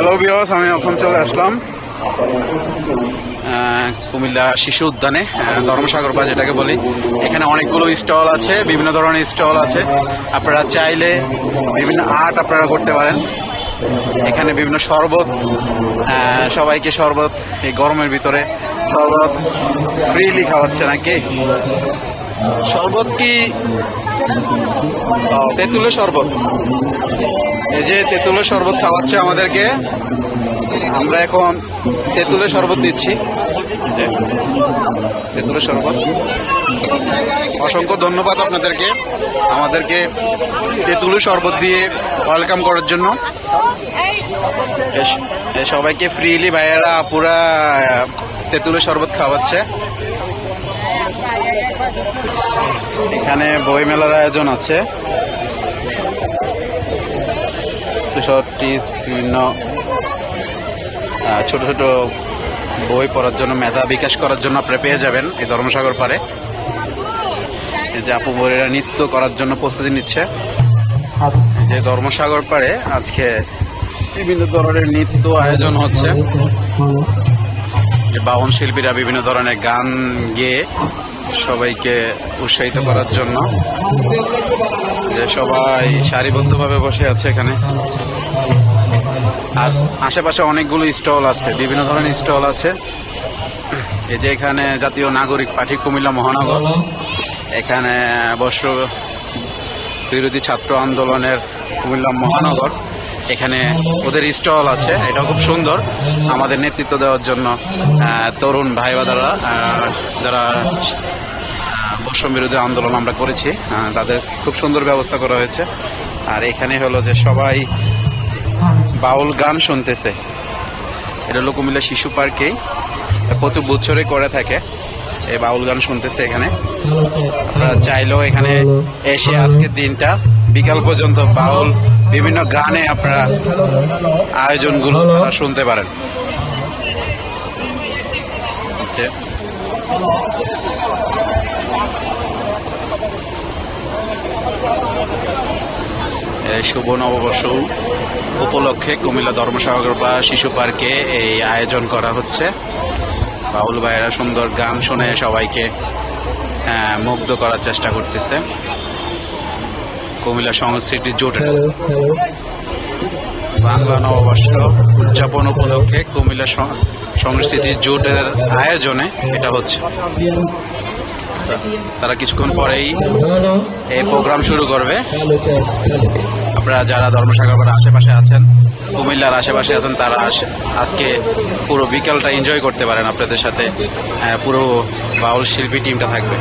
Hello বিয়স আমি এখন চলে আসলাম কুমিল্লা শিশু উদ্যানে ধর্মসাগর বা যেটাকে বলি। এখানে অনেকগুলো স্টল আছে, বিভিন্ন ধরনের স্টল আছে। আপনারা চাইলে বিভিন্ন আর্ট আপনারা করতে পারেন। এখানে বিভিন্ন শরবত সবাইকে শরবত, এই গরমের ভিতরে শরবত ফ্রিলি খাওয়াচ্ছে নাকি? শরবত কি? তেঁতুলের শরবত। এই যে তেঁতুলের শরবত খাওয়াচ্ছে আমাদেরকে, আমরা এখন তেঁতুলের শরবত দিচ্ছি। তেঁতুলের শরবত। অসংখ্য ধন্যবাদ আপনাদেরকে, আমাদেরকে তেঁতুলের শরবত দিয়ে ওয়েলকাম করার জন্য। সবাইকে ফ্রিলি ভাইয়েরা পুরা তেঁতুলের শরবত খাওয়াচ্ছে। এখানে বই মেলার আয়োজন আছে। বিভিন্ন ছোট ছোট বই পড়ার জন্য, মেধা বিকাশ করার জন্য আপনি পেয়ে যাবেন এই ধর্মসাগর পারে যে আপু বইয়েরা নৃত্য করার জন্য প্রস্তুতি নিচ্ছে। যে ধর্মসাগর পারে আজকে বিভিন্ন ধরনের নৃত্য আয়োজন হচ্ছে। বাউন শিল্পীরা বিভিন্ন ধরনের গান গেয়ে সবাইকে উৎসাহিত করার জন্য যে সবাই সারিবদ্ধভাবে বসে আছে এখানে। আর আশেপাশে অনেকগুলো স্টল আছে, বিভিন্ন ধরনের স্টল আছে। এই যে এখানে জাতীয় নাগরিক পার্টি কুমিল্লা মহানগর। এখানে অবশ্য বিরোধী ছাত্র আন্দোলনের কুমিল্লা মহানগর। এখানে ওদের স্টল আছে, এটাও খুব সুন্দর। আমাদের নেতৃত্ব দেওয়ার জন্য তরুণ ভাই বাদারা যারা বৈষম্য বিরোধী আন্দোলন আমরা করেছি তাদের খুব সুন্দর ব্যবস্থা করা হয়েছে। আর এখানে হলো যে সবাই বাউল গান শুনতেছে। এটা হলো কুমিল্লা শিশু পার্কেই, প্রতি বছরে করে থাকে। এই বাউল গান শুনতেছে এখানে। আপনারা চাইলেও এখানে এসে আজকের দিনটা বিকাল পর্যন্ত বাউল বিভিন্ন গানে আপনারা আয়োজনগুলো আপনারা শুনতে পারেন। শুভ নববর্ষ উপলক্ষে কুমিল্লা ধর্মসাগর বা শিশু পার্কে এই আয়োজন করা হচ্ছে। বাউল ভাইয়েরা সুন্দর গান শুনে সবাইকে আহ, মুগ্ধ করার চেষ্টা করতেছে। কুমিল্লা সংস্কৃতি জোট। বাংলা নববর্ষ উদযাপন উপলক্ষে কুমিল্লা সংস্কৃতি জোটের আয়োজনে এটা হচ্ছে। তারা কিছুক্ষণ পরেই এই প্রোগ্রাম শুরু করবে। আপনারা যারা ধর্মসাগর আশেপাশে আছেন কুমিল্লার আশেপাশে আছেন তারা আজকে পুরো বিকালটা এনজয় করতে পারেন আপনাদের সাথে। আহ, পুরো বাউল শিল্পী টিমটা থাকবে।